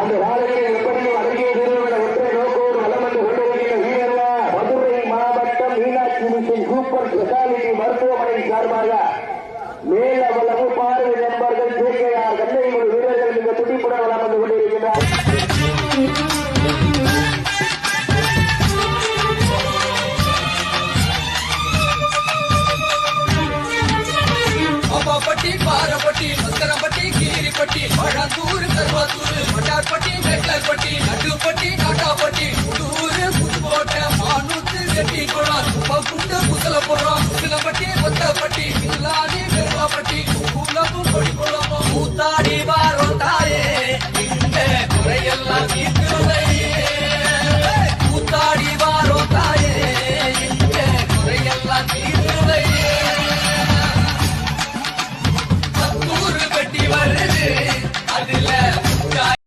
அந்த வாரங்களை எப்படியும் அருகே தருவதை ஒற்றை நோக்கோடு வளம் வந்து கொண்டிருக்கிற வீரர்ல மதுரை மாவட்டம் மீனாட்சி சூப்பர் ஸ்பெஷாலிட்டி மருத்துவமனை சார்பாக மேல கட்டி கொடா பப்புண்டு புசல போடுறா சில பட்டி கொத்த பட்டி. இல்லாதி பெருமா பட்டி. கூலப்பு கொடி கொள்ளமா? கூத்தாடி வாரோட்டாரே இந்த குறையெல்லாம் தீர்த்துவை கூத்தாடி வாரோட்டாரே இந்த குறையெல்லாம் தீர்த்துவை கத்தூர்